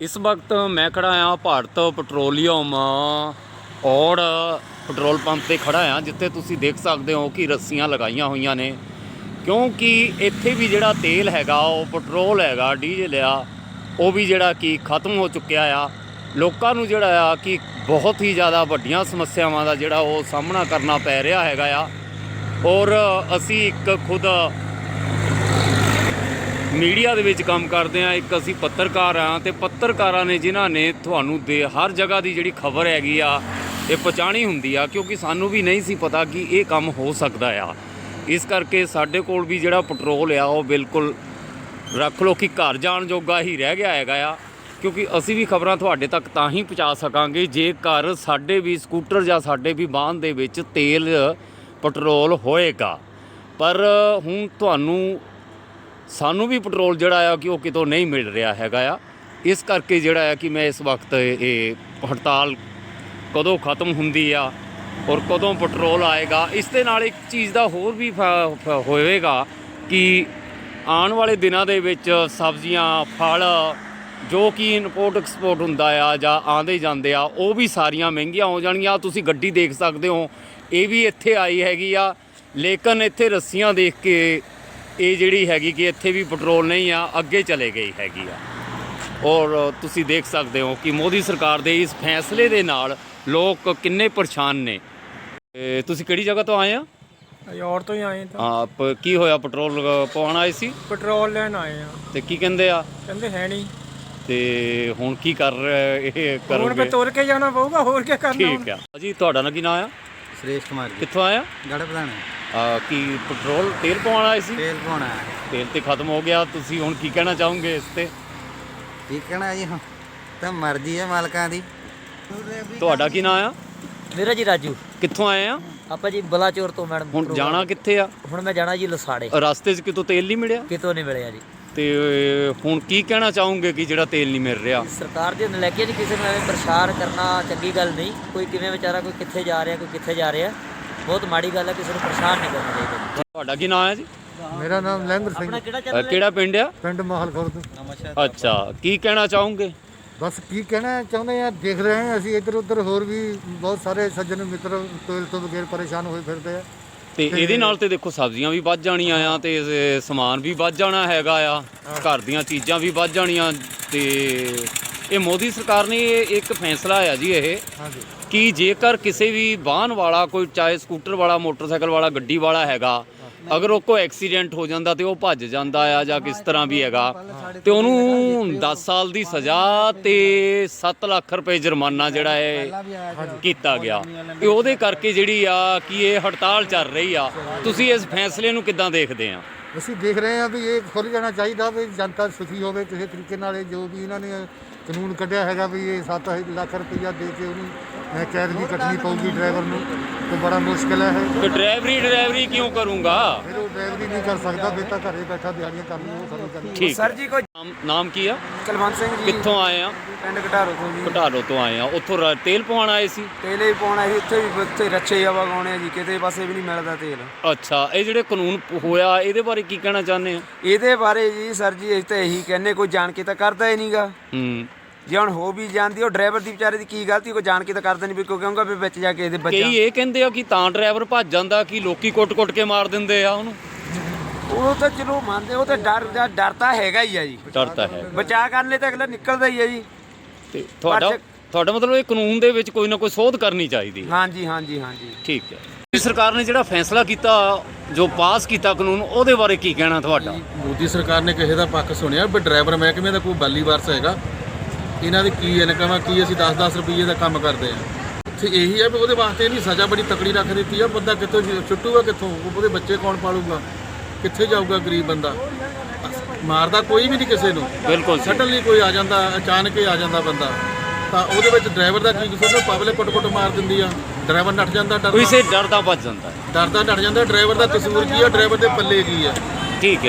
ਇਸ ਵਕਤ ਮੈਂ ਖੜਾ ਆ ਭਾਰਤ ਪੈਟਰੋਲੀਅਮ ਔੜ ਪੈਟਰੋਲ ਪੰਪ ਤੇ ਖੜਾ ਆ ਜਿੱਥੇ ਤੁਸੀਂ ਦੇਖ ਸਕਦੇ ਹੋ ਕਿ ਰੱਸੀਆਂ ਲਗਾਈਆਂ ਹੋਈਆਂ ਨੇ। ਕਿਉਂਕਿ ਇੱਥੇ ਵੀ ਜਿਹੜਾ ਤੇਲ ਹੈਗਾ, ਉਹ ਪੈਟਰੋਲ ਹੈਗਾ, ਡੀਜ਼ਲ ਆ, ਉਹ ਵੀ ਜਿਹੜਾ ਕਿ ਖਤਮ ਹੋ ਚੁੱਕਿਆ ਆ। ਲੋਕਾਂ ਨੂੰ ਜਿਹੜਾ ਆ ਕਿ ਬਹੁਤ ਹੀ ਜ਼ਿਆਦਾ ਵੱਡੀਆਂ ਸਮੱਸਿਆਵਾਂ ਦਾ ਜਿਹੜਾ ਉਹ ਸਾਹਮਣਾ ਕਰਨਾ ਪੈ ਰਿਹਾ ਹੈਗਾ ਆ। ਔਰ ਅਸੀਂ ਇੱਕ ਖੁਦ ਮੀਡੀਆ ਦੇ ਵਿੱਚ ਕੰਮ ਕਰਦੇ ਆ, ਇੱਕ ਅਸੀਂ ਪੱਤਰਕਾਰ ਆ ਤੇ ਪੱਤਰਕਾਰਾਂ ਨੇ ਜਿਨ੍ਹਾਂ ਨੇ ਤੁਹਾਨੂੰ ਦੇ, ਹਰ ਜਗ੍ਹਾ ਦੀ ਜਿਹੜੀ ਖਬਰ ਹੈਗੀ ਆ, ਇਹ ਪਹੁੰਚਾਣੀ ਹੁੰਦੀ ਆ, ਕਿਉਂਕਿ ਸਾਨੂੰ ਵੀ ਨਹੀਂ ਸੀ ਪਤਾ ਕਿ ਇਹ ਕੰਮ ਹੋ ਸਕਦਾ ਆ। ਇਸ ਕਰਕੇ ਸਾਡੇ ਕੋਲ ਵੀ ਜਿਹੜਾ ਪੈਟਰੋਲ ਆ, ਉਹ ਬਿਲਕੁਲ ਰੱਖ ਲਓ ਕਿ ਘਰ ਜਾਣ ਜੋਗਾ ਹੀ ਰਹਿ ਗਿਆ ਹੈਗਾ ਆ, ਕਿਉਂਕਿ ਅਸੀਂ ਵੀ ਖਬਰਾਂ ਤੁਹਾਡੇ ਤੱਕ ਤਾਂ ਹੀ ਪਹੁੰਚਾ ਸਕਾਂਗੇ, ਜੇਕਰ ਸਾਡੇ ਵੀ ਸਕੂਟਰ ਜਾਂ ਸਾਡੇ ਵੀ ਵਾਹਨ ਦੇ ਵਿੱਚ ਤੇਲ, ਪੈਟਰੋਲ ਹੋਏਗਾ। ਪਰ ਹੁਣ ਤੁਹਾਨੂੰ ਸਾਨੂੰ ਵੀ ਪੈਟਰੋਲ ਜਿਹੜਾ ਆ ਕਿ ਉਹ ਕਿਤੋਂ ਨਹੀਂ ਮਿਲ ਰਿਹਾ ਹੈਗਾ ਆ। ਇਸ ਕਰਕੇ ਜਿਹੜਾ ਆ ਕਿ ਮੈਂ ਇਸ ਵਕਤ ਇਹ ਹੜਤਾਲ ਕਦੋਂ ਖਤਮ ਹੁੰਦੀ ਆ ਔਰ ਕਦੋਂ ਪੈਟਰੋਲ ਆਏਗਾ, ਇਸ ਦੇ ਨਾਲ ਇੱਕ ਚੀਜ਼ ਦਾ ਹੋਰ ਵੀ ਫ- ਹੋਵੇਗਾ ਕਿ ਆਉਣ ਵਾਲੇ ਦਿਨਾਂ ਦੇ ਵਿੱਚ ਸਬਜ਼ੀਆਂ, ਫਲ ਜੋ ਕਿ ਇੰਪੋਰਟ ਐਕਸਪੋਰਟ ਹੁੰਦਾ ਆ ਜਾਂ ਆਂਦੇ ਜਾਂਦੇ ਆ, ਉਹ ਵੀ ਸਾਰੀਆਂ ਮਹਿੰਗੀਆਂ ਹੋ ਜਾਣਗੀਆਂ। ਤੁਸੀਂ ਗੱਡੀ ਦੇਖ ਸਕਦੇ ਹੋ, ਇਹ ਵੀ ਇੱਥੇ ਆਈ ਹੈਗੀ ਆ। ਲੇਕਿਨ ਇੱਥੇ ਰੱਸੀਆਂ ਦੇਖ ਕੇ ਇਹ ਜਿਹੜੀ ਹੈਗੀ ਕਿ ਇੱਥੇ ਵੀ ਪੈਟਰੋਲ ਨਹੀਂ ਆ ਅੱਗੇ ਚਲੇ ਗਈ ਹੈਗੀ ਆ। ਔਰ ਤੁਸੀਂ ਦੇਖ ਸਕਦੇ ਹੋ ਕਿ ਮੋਦੀ ਸਰਕਾਰ ਦੇ ਇਸ ਫੈਸਲੇ ਦੇ ਨਾਲ ਲੋਕ ਕਿੰਨੇ ਪਰੇਸ਼ਾਨ ਨੇ। ਤੁਸੀਂ ਕਿਹੜੀ ਜਗ੍ਹਾ ਤੋਂ ਆਏ ਆ? ਅਸੀਂ ਔਰ ਤੋਂ ਹੀ ਆਏ ਤਾਂ। ਆਪ ਕੀ ਹੋਇਆ? ਪੈਟਰੋਲ ਪਵਾਉਣ ਆਏ ਸੀ? ਪੈਟਰੋਲ ਲੈਣ ਆਏ ਆ। ਤੇ ਕੀ ਕਹਿੰਦੇ ਆ? ਕਹਿੰਦੇ ਹੈ ਨਹੀਂ। ਤੇ ਹੁਣ ਕੀ ਕਰ ਰਹੇ ਇਹ ਹੁਣ ਕਰੋਗੇ ਮੈਂ ਤੁਰ ਕੇ ਜਾਣਾ ਪਊਗਾ ਹੋਰ ਕੀ ਕਰਨਾ ਹੁਣ? ਠੀਕ ਆ। ਜੀ ਤੁਹਾਡਾ ਨਾਂ ਕੀ ਨਾਂ ਆ? ਸੁਰੇਸ਼ ਕੁਮਾਰ ਜੀ। ਕਿੱਥੋਂ ਆਇਆ ਗੜ ਆ ਕੀ ਪੈਟਰੋਲ ਤੇਲ ਪਵਾਉਣ ਆਏ ਸੀ? ਤੇਲ ਪਾਉਣਾ ਹੈ। ਤੇਲ ਤੇ ਖਤਮ ਹੋ ਗਿਆ ਤੁਸੀਂ ਹੁਣ ਕੀ ਕਹਿਣਾ ਚਾਹੋਗੇ ਇਸ ਤੇ? ਕੀ ਕਹਿਣਾ ਜੀ ਹੁਣ? ਤਾਂ ਮਰਜ਼ੀ ਹੈ ਮਾਲਕਾਂ ਦੀ। ਤੁਹਾਡਾ ਕੀ ਨਾਂ ਆ? ਮੇਰਾ ਜੀ ਰਾਜੂ। ਕਿੱਥੋਂ ਆਏ ਆ? ਆਪਾਂ ਜੀ ਬਲਾਚੌਰ ਤੋਂ ਮੈਡਮ ਹੁਣ ਜਾਣਾ ਕਿੱਥੇ ਆ? ਹੁਣ ਮੈਂ ਜਾਣਾ ਜੀ ਲਸਾੜੇ। ਰਸਤੇ 'ਚ ਕਿਤੋਂ ਤੇਲ ਨਹੀਂ ਮਿਲਿਆ? ਕਿਤੋਂ ਨਹੀਂ ਮਿਲਿਆ ਜੀ। ਤੇ ਹੁਣ ਕੀ ਕਹਿਣਾ ਚਾਹੋਗੇ ਕਿ ਜਿਹੜਾ ਤੇਲ ਨਹੀਂ ਮਿਲ ਰਿਹਾ? ਸਰਕਾਰ ਦੇ ਨਲੈਕੇ ਨਹੀਂ ਕਿਸੇ ਨੂੰ ਐਵੇਂ ਪ੍ਰਸ਼ਾਰ ਕਰਨਾ ਚੰਗੀ ਗੱਲ ਨਹੀਂ। ਕੋਈ ਕਿਵੇਂ ਵਿਚਾਰਾ ਕੋਈ ਕਿੱਥੇ ਜਾ ਰਿਹਾ ਕੋਈ ਕਿੱਥੇ ਜਾ ਰਿਹਾ। ਬਹੁਤ ਮਾੜੀ ਗੱਲ ਹੈ ਕਿਸੇ ਨੂੰ ਪਰੇਸ਼ਾਨ ਨਹੀਂ ਕਰਨਾ ਚਾਹੀਦਾ ਤੁਹਾਡਾ ਕੀ ਨਾਮ ਹੈ ਜੀ? ਮੇਰਾ ਨਾਮ ਲਹਿੰਦਰ ਸਿੰਘ ਆਪਣਾ ਕਿਹੜਾ ਅ, ਚੈਨਲ ਕਿਹੜਾ ਪਿੰਡ ਆ? ਪਿੰਡ ਮਾਹਲ ਖੁਰਦ। ਅੱਛਾ ਕੀ ਕਹਿਣਾ ਚਾਹੋਗੇ? ਬਸ ਕੀ ਕਹਿਣਾ ਚਾਹੁੰਦੇ ਆ ਦੇਖ ਰਹੇ ਹਾਂ ਅਸੀਂ ਇੱਧਰ ਉੱਧਰ ਹੋਰ ਵੀ ਬਹੁਤ ਸਾਰੇ ਸੱਜਣ ਮਿੱਤਰ ਤੇਲ ਤੋਂ ਬਗੈਰ ਪਰੇਸ਼ਾਨ ਹੋਏ ਫਿਰਦੇ ਆ। ਤੇ ਇਹਦੇ ਨਾਲ ਤੇ ਦੇਖੋ ਸਬਜ਼ੀਆਂ ਵੀ ਵੱਧ ਜਾਣੀਆਂ ਆ ਤੇ ਇਹ ਸਮਾਨ ਵੀ ਵੱਧ ਜਾਣਾ ਹੈਗਾ ਆ ਘਰ ਦੀਆਂ ਚੀਜ਼ਾਂ ਵੀ ਵੱਧ ਜਾਣੀਆਂ ਤੇ ਇਹ ਮੋਦੀ ਸਰਕਾਰ ਨੇ ਇੱਕ ਫੈਸਲਾ ਆ ਜੀ ਇਹ ਕਿ ਜੇਕਰ ਕਿਸੇ ਵੀ ਵਾਹਨ ਵਾਲਾ ਕੋਈ ਚਾਹੇ ਸਕੂਟਰ ਵਾਲਾ ਮੋਟਰਸਾਈਕਲ ਵਾਲਾ ਗੱਡੀ ਵਾਲਾ ਹੈਗਾ ਅਗਰ ਉਹ ਕੋਈ ਐਕਸੀਡੈਂਟ ਹੋ ਜਾਂਦਾ ਤੇ ਉਹ ਭੱਜ ਜਾਂਦਾ ਆ ਜਾਂ ਕਿਸ ਤਰ੍ਹਾਂ ਵੀ ਹੈਗਾ ਤੇ ਉਹਨੂੰ 10 ਸਾਲ ਦੀ ਸਜ਼ਾ ਤੇ 7 ਲੱਖ ਰੁਪਏ ਜੁਰਮਾਨਾ ਜਿਹੜਾ ਹੈ ਕੀਤਾ ਗਿਆ। ਇਹ ਉਹਦੇ ਕਰਕੇ ਜਿਹੜੀ ਆ ਕਿ ਇਹ ਹੜਤਾਲ ਚੱਲ ਰਹੀ ਆ ਤੁਸੀਂ ਇਸ ਫੈਸਲੇ ਨੂੰ ਕਿੱਦਾਂ ਦੇਖਦੇ ਆ? ਅਸੀਂ ਦੇਖ ਰਹੇ ਹਾਂ ਵੀ ਇਹ ਖੁੱਲ ਜਾਣਾ ਚਾਹੀਦਾ ਵੀ ਜਨਤਾ ਸੁਖੀ ਹੋਵੇ ਕਿਸੇ ਤਰੀਕੇ ਨਾਲ ਜੋ ਵੀ ਇਹਨਾਂ ਨੇ ਕਾਨੂੰਨ ਕੱਢਿਆ ਹੈਗਾ ਵੀ ਇਹ 7 ਲੱਖ ਰੁਪਈਆ ਦੇ ਕੇ ਉਹਨੂੰ ਅਹ, ਕੈਦ ਵੀ ਕੱਟਣੀ ਪਊਗੀ ਡਰਾਈਵਰ ਨੂੰ ਤੇ ਬੜਾ ਮੁਸ਼ਕਿਲ ਹੈ ਇਹ। ਤੇ ਡਰਾਈਵਰੀ ਡਰਾਈਵਰੀ ਕਿਉਂ ਕਰੂੰਗਾ? ਫਿਰ ਉਹ ਡਰਾਈਵਰੀ ਨਹੀਂ ਕਰ ਸਕਦਾ ਫਿਰ ਤਾਂ ਘਰੇ ਬੈਠਾ ਦਿਹਾੜੀਆਂ ਕਰ ਲੂ ਉਹ ਸਾਨੂੰ ਕਰਨੀ ਠੀਕ ਸਰ ਜੀ ਕੋਈ ਨਾਮ ਨਾਮ ਕੀ ਆ? ਕੁਲਵੰਤ ਸਿੰਘ ਜੀ। ਕਿੱਥੋਂ ਆਏ ਆ? ਪਿੰਡ ਘਟਾਰੋ ਤੋਂ ਜੀ। ਘਟਾਰੋ ਤੋਂ ਆਏ ਆ। ਉੱਥੋਂ ਰ- ਤੇਲ ਪਵਾਉਣ ਆਏ ਸੀ? ਤੇਲੇ ਵੀ ਪਾਉਣਾ ਸੀ ਉੱਥੇ ਵੀ ਉੱਥੇ ਰੱਛੇ ਹਵਾ ਗਾਉਣੇ ਆ ਜੀ ਕਿਤੇ ਪਾਸੇ ਵੀ ਨਹੀਂ ਮਿਲਦਾ ਤੇਲ। ਅੱਛਾ ਇਹ ਜਿਹੜੇ ਕਾਨੂੰਨ ਪ- ਹੋਇਆ ਇਹਦੇ ਬਾਰੇ ਕੀ ਕਹਿਣਾ ਚਾਹੁੰਦੇ ਆ? ਇਹਦੇ ਬਾਰੇ ਜੀ ਸਰ ਜੀ ਅਸੀਂ ਤਾਂ ਇਹੀ ਕਹਿੰਨੇ ਕੋਈ ਜਾਣ ਕੇ ਤਾਂ ਕਰਦਾ ਹੀ ਨਹੀਂਗਾ ਹੂੰ। ਜੇ ਹੁਣ ਹੋ ਵੀ ਜਾਂਦੀ ਉਹ ਡਰਾਈਵਰ ਦੀ ਵਿਚਾਰੇ ਦੀ ਕੀ ਗਲਤੀ ਕੋਈ ਜਾਣ ਕੇ ਤਾਂ ਕਰਦਾ ਨਹੀਂ ਵੀ ਕਹੂੰਗਾ ਵੀ ਵਿੱਚ ਜਾ ਕੇ ਇਹਦੇ ਬੱਚਾ ਕਈ ਇਹ ਕਹਿੰਦੇ ਆ ਕਿ ਤਾਂ ਡਰਾਈਵਰ ਭੱਜ ਜਾਂਦਾ ਕਿ ਲੋਕੀ ਕੁੱਟ-ਕੁੱਟ ਕੇ ਮਾਰ ਦਿੰਦੇ ਆ ਉਹਨੂੰ। ਉਹ ਤਾਂ ਚਲੋ ਮੰਨਦੇ ਉਹ ਤਾਂ ਡਰ ਦਾ ਡਰ ਤਾਂ ਹੈਗਾ ਹੀ ਆ ਜੀ। ਡਰਦਾ ਹੈ ਬਚਾਅ ਕਰਨ ਲਈ ਤਾਂ ਅਗਲਾ ਨਿਕਲਦਾ ਹੀ ਆ ਜੀ। ਤੇ ਤੁਹਾਡਾ ਪਰ- ਤੁਹਾਡਾ ਮਤਲਬ ਇਹ ਕਾਨੂੰਨ ਦੇ ਵਿੱਚ ਕੋਈ ਨਾ ਕੋਈ ਸੋਧ ਕਰਨੀ ਚਾਹੀਦੀ ਹੈ। ਹਾਂਜੀ ਹਾਂਜੀ ਹਾਂਜੀ। ਠੀਕ ਹੈ। ਮੋਦੀ ਸਰਕਾਰ ਨੇ ਜਿਹੜਾ ਫੈਸਲਾ ਕੀਤਾ ਜੋ ਪਾਸ ਕੀਤਾ ਕਾਨੂੰਨ ਉਹਦੇ ਬਾਰੇ ਕੀ ਕਹਿਣਾ ਤੁਹਾਡਾ? ਮੋਦੀ ਸਰਕਾਰ ਨੇ ਕਿਸੇ ਦਾ ਪੱਖ ਸੁਣਿਆ ਵੀ ਡਰਾਈਵਰ ਮਹਿਕਮੇ ਦਾ ਕੋਈ ਬਾਲੀ ਵਾਰਸ ਹੈਗਾ। ਇਹਨਾਂ ਦੀ ਕੀ ਇਨਕਮ ਆ ਕੀ ਅਸੀਂ 10-10 ਰੁਪਏ ਦਾ ਕੰਮ ਕਰਦੇ ਆ ਇੱਥੇ ਇਹੀ ਹੈ ਵੀ ਉਹਦੇ ਵਾਸਤੇ ਇਹਨੀ ਸਜ਼ਾ ਬੜੀ ਤਕੜੀ ਰੱਖ ਦਿੱਤੀ ਆ। ਬੰਦਾ ਕਿੱਥੋਂ ਛੁੱਟੂਗਾ ਕਿੱਥੋਂ? ਉਹਦੇ ਬੱਚੇ ਕੌਣ ਪਾਲੂਗਾ? ਕਿੱਥੇ ਜਾਊਗਾ ਗਰੀਬ ਬੰਦਾ? ਮਾਰਦਾ ਕੋਈ ਵੀ ਨਹੀਂ ਕਿਸੇ ਨੂੰ। ਬਿਲਕੁਲ ਲਈ ਕੋਈ ਆ ਜਾਂਦਾ ਅਚਾਨਕ ਹੀ ਆ ਜਾਂਦਾ ਬੰਦਾ। ਤਾਂ ਉਹਦੇ ਵਿੱਚ ਡਰਾਈਵਰ ਦਾ ਕੀ ਕਸੂਰ ਪਬਲਿਕ ਕੁੱਟ-ਕੁੱਟ ਮਾਰ ਦਿੰਦੀ ਆ। ਡਰਾਈਵਰ ਨੱਠ ਜਾਂਦਾ ਕੋਈ ਡਰਦਾ ਸੇ ਡਰਦਾ ਭੱਜ ਜਾਂਦਾ ਡਰਦਾ ਨੱਠ ਜਾਂਦਾ ਡਰਾਈਵਰ ਦਾ ਕਸੂਰ ਕੀ ਆ? ਡਰਾਈਵਰ ਦੇ ਪੱਲੇ ਕੀ ਆ? ਠੀਕ ਹੈ।